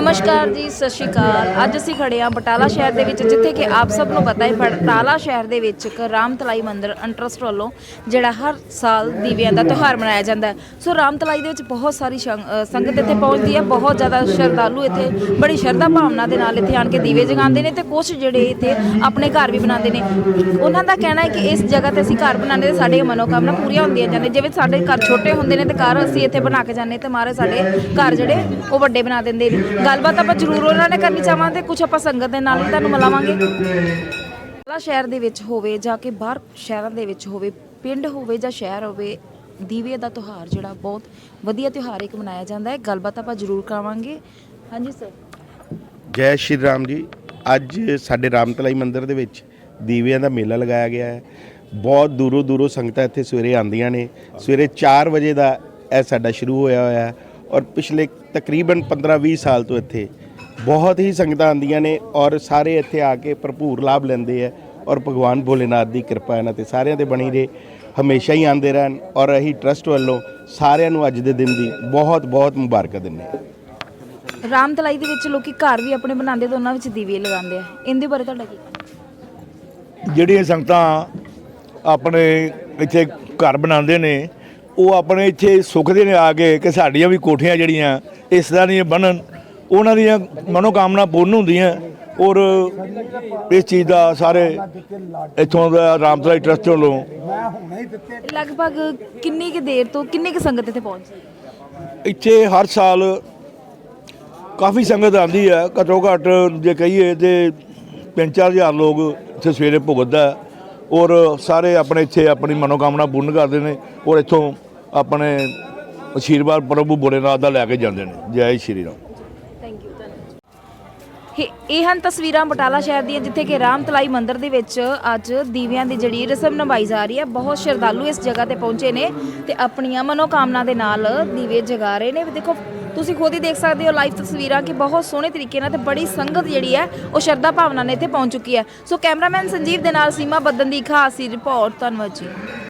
ਨਮਸਕਾਰ ਜੀ, ਸਤਿ ਸ਼੍ਰੀ ਅਕਾਲ। ਅੱਜ ਅਸੀਂ ਖੜੇ ਹਾਂ ਬਟਾਲਾ ਸ਼ਹਿਰ ਦੇ ਵਿੱਚ, ਜਿੱਥੇ ਕਿ ਆਪ ਸਭ ਨੂੰ ਪਤਾ ਹੈ, ਬਟਾਲਾ ਸ਼ਹਿਰ ਦੇ ਵਿੱਚ ਇੱਕ ਰਾਮਤਲਾਈ ਮੰਦਿਰ ਇੰਟਰਸਟ ਵੱਲੋਂ ਜਿਹੜਾ ਹਰ ਸਾਲ ਦੀਵਿਆਂ ਦਾ ਤਿਉਹਾਰ ਮਨਾਇਆ ਜਾਂਦਾ ਹੈ। ਸੋ ਰਾਮਤਲਾਈ ਦੇ ਵਿੱਚ ਬਹੁਤ ਸਾਰੀ ਸੰਗਤ ਇੱਥੇ ਪਹੁੰਚਦੀ ਹੈ, ਬਹੁਤ ਜ਼ਿਆਦਾ ਸ਼ਰਧਾਲੂ ਇੱਥੇ, ਬੜੀ ਸ਼ਰਧਾ ਭਾਵਨਾ ਦੇ ਨਾਲ ਇੱਥੇ ਆਣ ਕੇ ਦੀਵੇ ਜਗਾਉਂਦੇ ਨੇ ਤੇ ਕੁਝ ਜਿਹੜੇ ਇੱਥੇ ਆਪਣੇ ਘਰ ਵੀ ਬਣਾਉਂਦੇ ਨੇ। ਉਹਨਾਂ ਦਾ ਕਹਿਣਾ ਹੈ ਕਿ ਇਸ ਜਗ੍ਹਾ ਤੇ ਅਸੀਂ ਘਰ ਬਣਾਉਂਦੇ ਤੇ ਸਾਡੇ ਮਨੋਕਾਮਨਾ ਪੂਰੀਆਂ ਹੁੰਦੀਆਂ ਜਾਂਦੀਆਂ। ਜਿਵੇਂ ਸਾਡੇ ਘਰ ਛੋਟੇ ਹੁੰਦੇ ਨੇ ਤੇ ਘਰ ਅਸੀਂ ਇੱਥੇ ਬਣਾ ਕੇ ਜਾਂਦੇ ਤੇ ਮਾਰੇ ਸਾਡੇ ਘਰ ਜਿਹੜੇ ਉਹ ਵੱਡੇ ਬਣਾ ਦਿੰਦੇ ਨੇ। ਗੱਲਬਾਤ ਆਪਾਂ ਜ਼ਰੂਰ ਉਹਨਾਂ ਨੇ ਕਰਨੀ ਚਾਹਾਂਗੇ ਕੁਝ ਆਪਾਂ ਸੰਗਤ ਦੇ ਨਾਲ ਵੀ ਤੁਹਾਨੂੰ ਮਿਲਾਵਾਂਗੇ। ਬਟਾਲਾ ਸ਼ਹਿਰ ਦੇ ਵਿੱਚ ਹੋਵੇ ਜਾਂ ਕਿ ਬਾਹਰ ਸ਼ਹਿਰਾਂ ਦੇ ਵਿੱਚ ਹੋਵੇ, ਪਿੰਡ ਹੋਵੇ ਜਾਂ ਸ਼ਹਿਰ ਹੋਵੇ, ਦੀਵੇ ਦਾ ਤਿਉਹਾਰ ਜਿਹੜਾ ਬਹੁਤ ਵਧੀਆ ਤਿਉਹਾਰ ਇੱਕ ਮਨਾਇਆ ਜਾਂਦਾ ਹੈ। ਗੱਲਬਾਤ ਆਪਾਂ ਜ਼ਰੂਰ ਕਰਾਵਾਂਗੇ। ਹਾਂਜੀ ਸਰ। ਜੈ ਸ਼੍ਰੀ ਰਾਮ ਜੀ। ਅੱਜ ਸਾਡੇ ਰਾਮਤਲਾਈ ਮੰਦਿਰ ਦੇ ਵਿੱਚ ਦੀਵਿਆਂ ਦਾ ਮੇਲਾ ਲਗਾਇਆ ਗਿਆ ਹੈ। ਬਹੁਤ ਦੂਰੋਂ ਦੂਰੋਂ ਸੰਗਤਾਂ ਇੱਥੇ ਸਵੇਰੇ ਆਉਂਦੀਆਂ ਨੇ। ਸਵੇਰੇ 4 ਵਜੇ ਦਾ ਇਹ ਸਾਡਾ ਸ਼ੁਰੂ ਹੋਇਆ ਹੋਇਆ ਹੈ। ਔਰ ਪਿਛਲੇ ਤਕਰੀਬਨ 15-20 ਸਾਲ ਤੋਂ ਇੱਥੇ ਬਹੁਤ ਹੀ ਸੰਗਤਾਂ ਆਉਂਦੀਆਂ ਨੇ ਔਰ ਸਾਰੇ ਇੱਥੇ ਆ ਕੇ ਭਰਪੂਰ ਲਾਭ ਲੈਂਦੇ ਆ ਔਰ ਭਗਵਾਨ ਭੋਲੇਨਾਥ ਦੀ ਕਿਰਪਾ ਇਹਨਾਂ ਤੇ ਸਾਰਿਆਂ ਤੇ ਬਣੀ ਰਹੇ ਹਮੇਸ਼ਾ ਹੀ ਆਉਂਦੇ ਰਹਿਣ ਔਰ ਅਸੀਂ ਟਰਸਟ ਵੱਲੋਂ ਸਾਰਿਆਂ ਨੂੰ ਅੱਜ ਦੇ ਦਿਨ ਦੀ ਬਹੁਤ ਬਹੁਤ ਮੁਬਾਰਕਾਂ ਦਿੰਦੇ ਹਾਂ ਰਾਮਤਲਾਈ ਦੇ ਵਿੱਚ ਲੋਕੀ ਘਰ ਵੀ ਆਪਣੇ ਬਣਾਉਂਦੇ ਤੇ ਉਹਨਾਂ ਵਿੱਚ ਦੀਵੇ ਲਗਾਉਂਦੇ ਆ ਇਹਦੇ ਬਾਰੇ ਤੁਹਾਡਾ ਕੀ? ਜਿਹੜੀਆਂ ਸੰਗਤਾਂ ਆਪਣੇ ਇੱਥੇ ਘਰ ਬਣਾਉਂਦੇ ਨੇ ਉਹ ਆਪਣੇ ਇੱਥੇ ਸੁੱਖਦੇ ਨੇ ਆ ਕੇ ਕਿ ਸਾਡੀਆਂ ਵੀ ਕੋਠੀਆਂ ਜਿਹੜੀਆਂ ਇਸ ਤਰ੍ਹਾਂ ਦੀਆਂ ਬਣਨ ਉਹਨਾਂ ਦੀਆਂ ਮਨੋਕਾਮਨਾ ਪੂਰਨ ਹੁੰਦੀਆਂ। ਔਰ ਇਸ ਚੀਜ਼ ਦਾ ਸਾਰੇ ਇੱਥੋਂ ਦਾ ਰਾਮਤਲਾਈ ਟਰਸਟ ਵੱਲੋਂ ਲਗਭਗ ਕਿੰਨੀ ਕੁ ਦੇਰ ਤੋਂ ਕਿੰਨੀ ਕੁ ਸੰਗਤ ਇੱਥੇ ਪਹੁੰਚੀ? ਇੱਥੇ ਹਰ ਸਾਲ ਕਾਫੀ ਸੰਗਤ ਆਉਂਦੀ ਹੈ। ਘੱਟੋ ਘੱਟ ਜੇ ਕਹੀਏ ਤੇ 3-4000 ਲੋਕ ਇੱਥੇ ਸਵੇਰੇ ਭੁਗਤਦਾ ਔਰ ਸਾਰੇ ਆਪਣੇ ਇੱਥੇ ਆਪਣੀ ਮਨੋਕਾਮਨਾ ਪੂਰਨ ਕਰਦੇ ਨੇ। ਔਰ ਇੱਥੋਂ ਆਪਣੇ ਅਸ਼ੀਰਵਾਦ ਪ੍ਰਭੂ ਭੋਲੇਨਾਥ ਦਾ ਲੈ ਕੇ ਜਾਂਦੇ ਨੇ। ਜੈ ਸ਼੍ਰੀ ਰਾਮ। ਥੈਂਕ ਯੂ ਇਹ ਹਨ ਤਸਵੀਰਾਂ ਬਟਾਲਾ ਸ਼ਹਿਰ ਦੀਆਂ, ਜਿੱਥੇ ਕਿ ਰਾਮ ਤਲਾਈ ਮੰਦਿਰ ਦੇ ਵਿੱਚ ਅੱਜ ਦੀਵਿਆਂ ਦੀ ਜਿਹੜੀ ਰਸਮ ਨਿਭਾਈ ਜਾ ਰਹੀ ਹੈ। ਬਹੁਤ ਸ਼ਰਧਾਲੂ ਇਸ ਜਗ੍ਹਾ ਤੇ ਪਹੁੰਚੇ ਨੇ ਤੇ ਆਪਣੀਆਂ ਮਨੋਕਾਮਨਾ ਦੇ ਨਾਲ ਦੀਵੇ ਜਗਾ ਰਹੇ ਨੇ। ਵੀ ਦੇਖੋ, ਤੁਸੀਂ ਖੁਦ ਹੀ ਦੇਖ ਸਕਦੇ ਹੋ ਲਾਈਵ ਤਸਵੀਰਾਂ ਕਿ ਬਹੁਤ ਸੋਹਣੇ ਤਰੀਕੇ ਨਾਲ ਤੇ ਬੜੀ ਸੰਗਤ ਜਿਹੜੀ ਹੈ, ਉਹ ਸ਼ਰਧਾ ਭਾਵਨਾ ਨਾਲ ਇੱਥੇ ਪਹੁੰਚ ਚੁੱਕੀ ਹੈ। ਸੋ ਕੈਮਰਾਮੈਨ ਸੰਜੀਵ ਦੇ ਨਾਲ ਸੀਮਾ ਬੱਦਨ ਦੀ ਖਾਸ ਰਿਪੋਰਟ। ਧੰਨਵਾਦ ਜੀ।